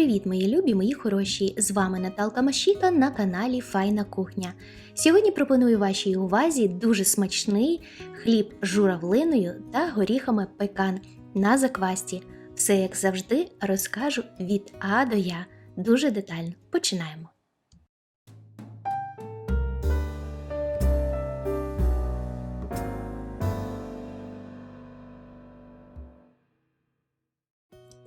Привіт, мої любі, мої хороші! З вами Наталка Машіта на каналі Файна Кухня. Сьогодні пропоную вашій увазі дуже смачний хліб з журавлиною та горіхами пекан на заквасті. Все як завжди розкажу від А до Я дуже детально. Починаємо.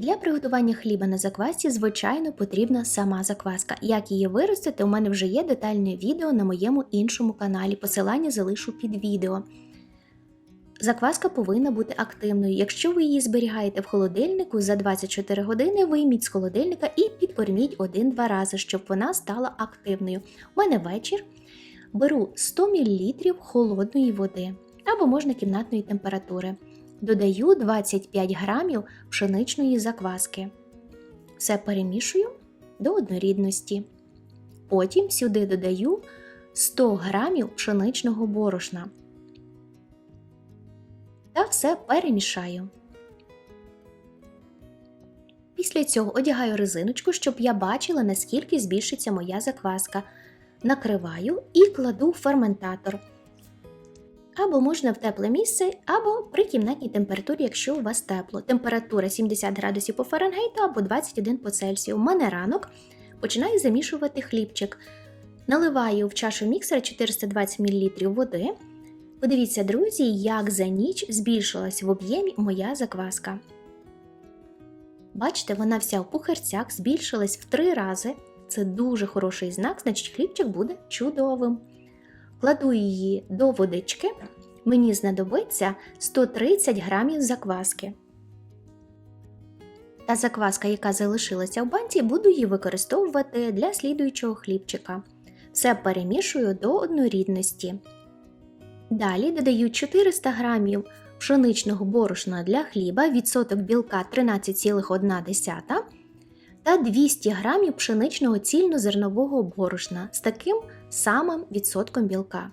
Для приготування хліба на заквасці, звичайно, потрібна сама закваска. Як її виростити, у мене вже є детальне відео на моєму іншому каналі. Посилання залишу під відео. Закваска повинна бути активною. Якщо ви її зберігаєте в холодильнику за 24 години, вийміть з холодильника і підкорміть один-два рази, щоб вона стала активною. У мене вечір беру 100 мл холодної води або можна кімнатної температури. Додаю 25 грамів пшеничної закваски. Все перемішую до однорідності. Потім сюди додаю 100 грамів пшеничного борошна. Та все перемішаю. Після цього одягаю резиночку, щоб я бачила, наскільки збільшиться моя закваска. Накриваю і кладу в ферментатор або можна в тепле місце, або при кімнатній температурі, якщо у вас тепло. Температура 70 градусів по Фаренгейту або 21 по Цельсію. У мене ранок починаю замішувати хлібчик. Наливаю в чашу міксера 420 мл води. Подивіться, друзі, як за ніч збільшилась в об'ємі моя закваска. Бачите, вона вся в пухарцях збільшилась в 3 рази. Це дуже хороший знак, значить хлібчик буде чудовим. Кладу її до водички, мені знадобиться 130 грамів закваски. Та закваска, яка залишилася в банці, буду її використовувати для слідуючого хлібчика. Все перемішую до однорідності. Далі додаю 400 грамів пшеничного борошна для хліба, відсоток білка 13,1 та 200 грамів пшеничного цільнозернового борошна з таким самим відсотком білка.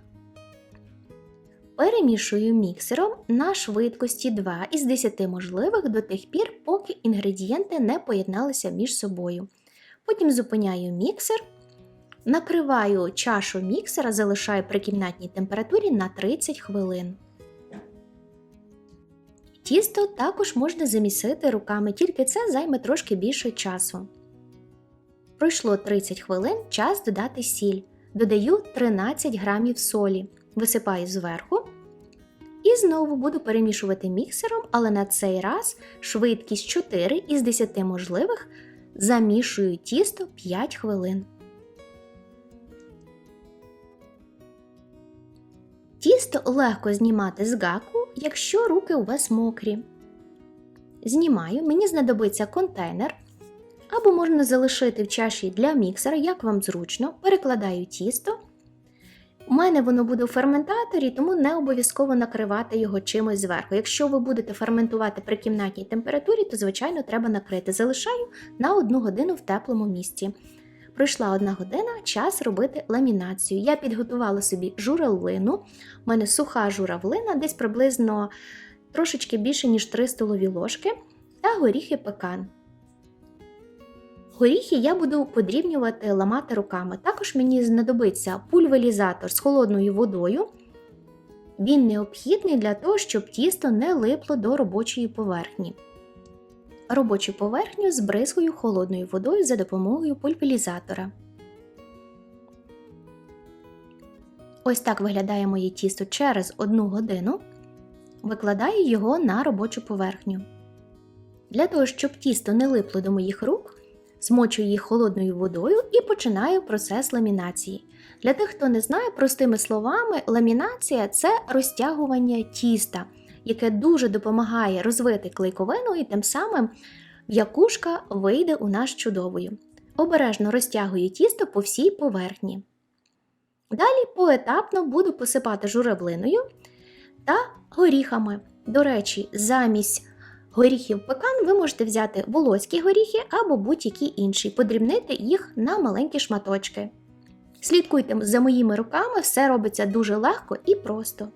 Перемішую міксером на швидкості 2 із 10 можливих до тих пір, поки інгредієнти не поєдналися між собою. Потім зупиняю міксер, накриваю чашу міксера, залишаю при кімнатній температурі на 30 хвилин. Тісто також можна замісити руками, тільки це займе трошки більше часу. Пройшло 30 хвилин, час додати сіль. Додаю 13 грамів солі, висипаю зверху. І знову буду перемішувати міксером, але на цей раз швидкість 4 із 10 можливих замішую тісто 5 хвилин. Тісто легко знімати з гаку, якщо руки у вас мокрі. Знімаю, мені знадобиться контейнер. Або можна залишити в чаші для міксера, як вам зручно, перекладаю тісто. У мене воно буде у ферментаторі, тому не обов'язково накривати його чимось зверху. Якщо ви будете ферментувати при кімнатній температурі, то, звичайно, треба накрити. Залишаю на одну годину в теплому місці. Пройшла одна година, час робити ламінацію. Я підготувала собі журавлину. У мене суха журавлина, десь приблизно трошечки більше, ніж 3 столові ложки, та горіхи пекан. Горіхи я буду подрібнювати ламати руками. Також мені знадобиться пульверізатор з холодною водою. Він необхідний для того, щоб тісто не липло до робочої поверхні. Робочу поверхню збризгую холодною водою за допомогою пульверізатора. Ось так виглядає моє тісто через 1 годину. Викладаю його на робочу поверхню. Для того, щоб тісто не липло до моїх рук, змочую їх холодною водою і починаю процес ламінації. Для тих, хто не знає, простими словами, ламінація це розтягування тіста, яке дуже допомагає розвити клейковину і тим самим м'якушка вийде у нас чудовою. Обережно розтягую тісто по всій поверхні. Далі поетапно буду посипати журавлиною та горіхами. До речі, замість горіхів пекан ви можете взяти волоські горіхи або будь-які інші, подрібнити їх на маленькі шматочки. Слідкуйте за моїми руками, все робиться дуже легко і просто.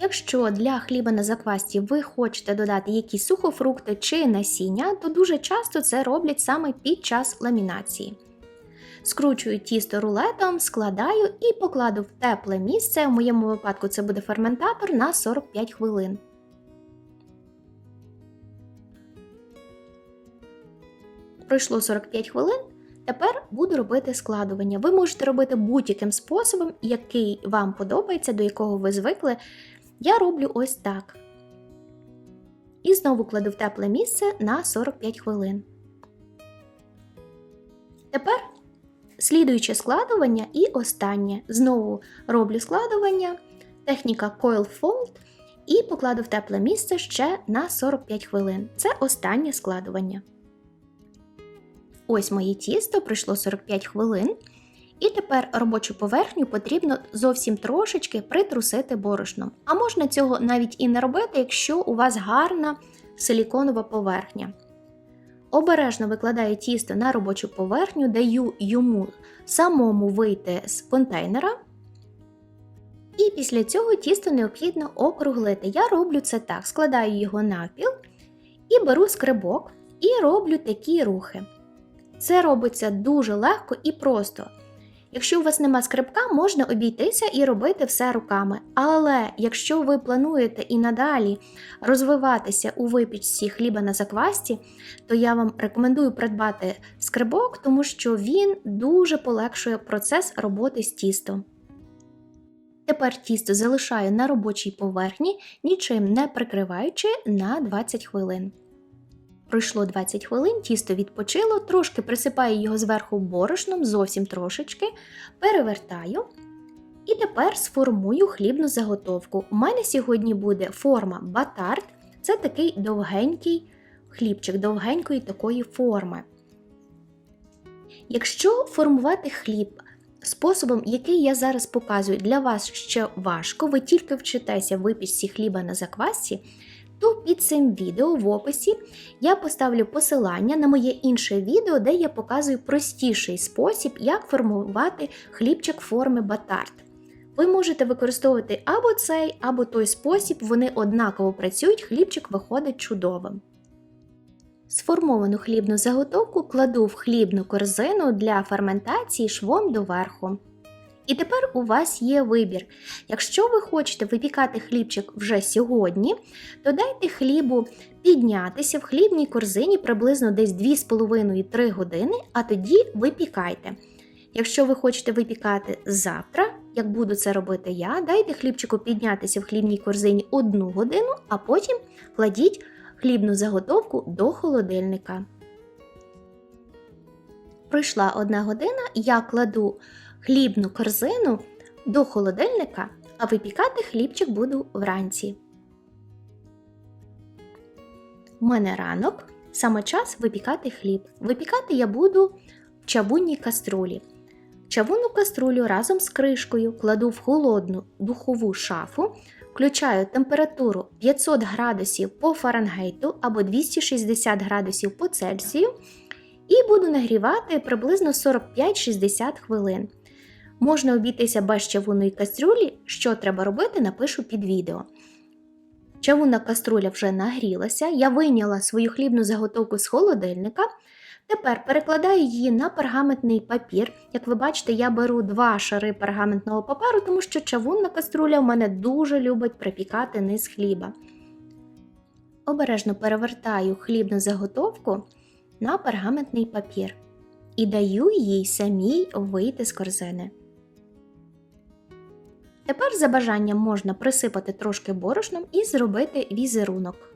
Якщо для хліба на заквасті ви хочете додати якісь сухофрукти чи насіння, то дуже часто це роблять саме під час ламінації. Скручую тісто рулетом, складаю і покладу в тепле місце. В моєму випадку це буде ферментатор на 45 хвилин. Пройшло 45 хвилин. Тепер буду робити складування. Ви можете робити будь-яким способом, який вам подобається, до якого ви звикли. Я роблю ось так. І знову кладу в тепле місце на 45 хвилин. Тепер слідуюче складування і останнє. Знову роблю складування, техніка Coil Fold і покладу в тепле місце ще на 45 хвилин. Це останнє складування. Ось моє тісто пройшло 45 хвилин. І тепер робочу поверхню потрібно зовсім трошечки притрусити борошном. А можна цього навіть і не робити, якщо у вас гарна силіконова поверхня. Обережно викладаю тісто на робочу поверхню, даю йому самому вийти з контейнера. І після цього тісто необхідно округлити. Я роблю це так: складаю його навпіл і беру скрибок і роблю такі рухи. Це робиться дуже легко і просто. Якщо у вас нема скрипка, можна обійтися і робити все руками. Але якщо ви плануєте і надалі розвиватися у випічці хліба на заквасті, то я вам рекомендую придбати скрибок, тому що він дуже полегшує процес роботи з тістом. Тепер тісто залишаю на робочій поверхні, нічим не прикриваючи на 20 хвилин. Пройшло 20 хвилин, тісто відпочило, трошки присипаю його зверху борошном, зовсім трошечки, перевертаю. І тепер сформую хлібну заготовку. У мене сьогодні буде форма батарт, це такий довгенький хлібчик, довгенької такої форми. Якщо формувати хліб способом, який я зараз показую, для вас ще важко, ви тільки вчитеся в випічці хліба на заквасці, то під цим відео в описі я поставлю посилання на моє інше відео, де я показую простіший спосіб, як формувати хлібчик форми батарт. Ви можете використовувати або цей, або той спосіб, вони однаково працюють, хлібчик виходить чудовим. Сформовану хлібну заготовку кладу в хлібну корзину для ферментації швом доверху. І тепер у вас є вибір. Якщо ви хочете випікати хлібчик вже сьогодні, то дайте хлібу піднятися в хлібній корзині приблизно десь 2,5-3 години, а тоді випікайте. Якщо ви хочете випікати завтра, як буду це робити я, дайте хлібчику піднятися в хлібній корзині 1 годину, а потім кладіть хлібну заготовку до холодильника. Пройшла одна година, я кладу хлібну корзину до холодильника, а випікати хлібчик буду вранці. У мене ранок, саме час випікати хліб. Випікати я буду в чавунній каструлі. Чавунну каструлю разом з кришкою кладу в холодну духову шафу, включаю температуру 500 градусів по Фаренгейту або 260 градусів по Цельсію і буду нагрівати приблизно 45-60 хвилин. Можна обійтися без чавунної кастрюлі, що треба робити, напишу під відео. Чавунна каструля вже нагрілася, я вийняла свою хлібну заготовку з холодильника. Тепер перекладаю її на пергаментний папір. Як ви бачите, я беру два шари пергаментного паперу, тому що чавунна каструля в мене дуже любить припікати низ хліба. Обережно перевертаю хлібну заготовку на пергаментний папір і даю їй самій вийти з корзини. Тепер за бажанням можна присипати трошки борошном і зробити візерунок.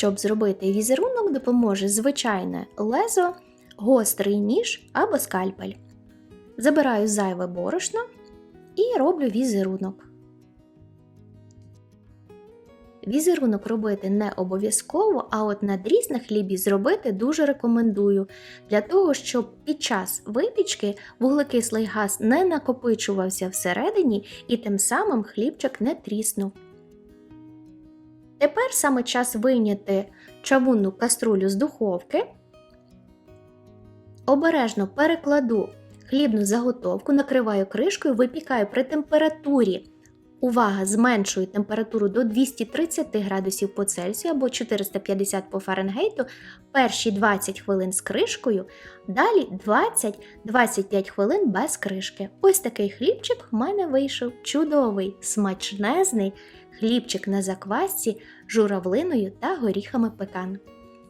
Щоб зробити візерунок, допоможе звичайне лезо, гострий ніж або скальпель. Забираю зайве борошно і роблю візерунок. Візерунок робити не обов'язково, а от надріз на хлібі зробити дуже рекомендую, для того, щоб під час випічки вуглекислий газ не накопичувався всередині і тим самим хлібчик не тріснув. Тепер саме час вийняти чавунну каструлю з духовки. Обережно перекладу Хлібну заготовку накриваю кришкою, випікаю при температурі. Увага, зменшую температуру до 230 градусів по Цельсію або 450 по Фаренгейту перші 20 хвилин з кришкою, далі 20-25 хвилин без кришки. Ось такий хлібчик в мене вийшов. Чудовий, смачнезний хлібчик на заквасці журавлиною та горіхами пекан.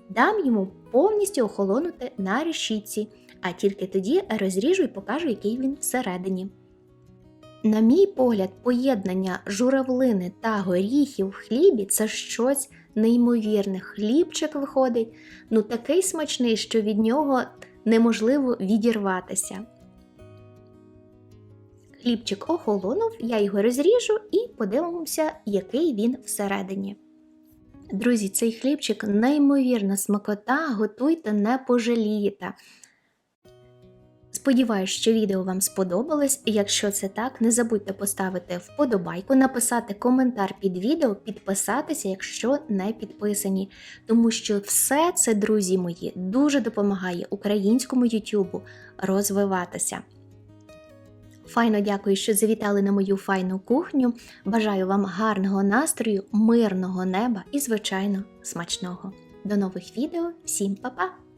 Дам йому повністю охолонути на решітці, а тільки тоді розріжу і покажу, який він всередині. На мій погляд, поєднання журавлини та горіхів в хлібі це щось неймовірне. Хлібчик виходить, ну такий смачний, що від нього неможливо відірватися. Хлібчик охолонув, я його розріжу і подивимося, який він всередині. Друзі, цей хлібчик неймовірна смакота, готуйте, не пожалієте. Сподіваюсь, що відео вам сподобалось. Якщо це так, не забудьте поставити вподобайку, написати коментар під відео, підписатися, якщо не підписані. Тому що все це, друзі мої, дуже допомагає українському Ютубу розвиватися. Файно дякую, що завітали на мою файну кухню. Бажаю вам гарного настрою, мирного неба і, звичайно, смачного. До нових відео. Всім па-па!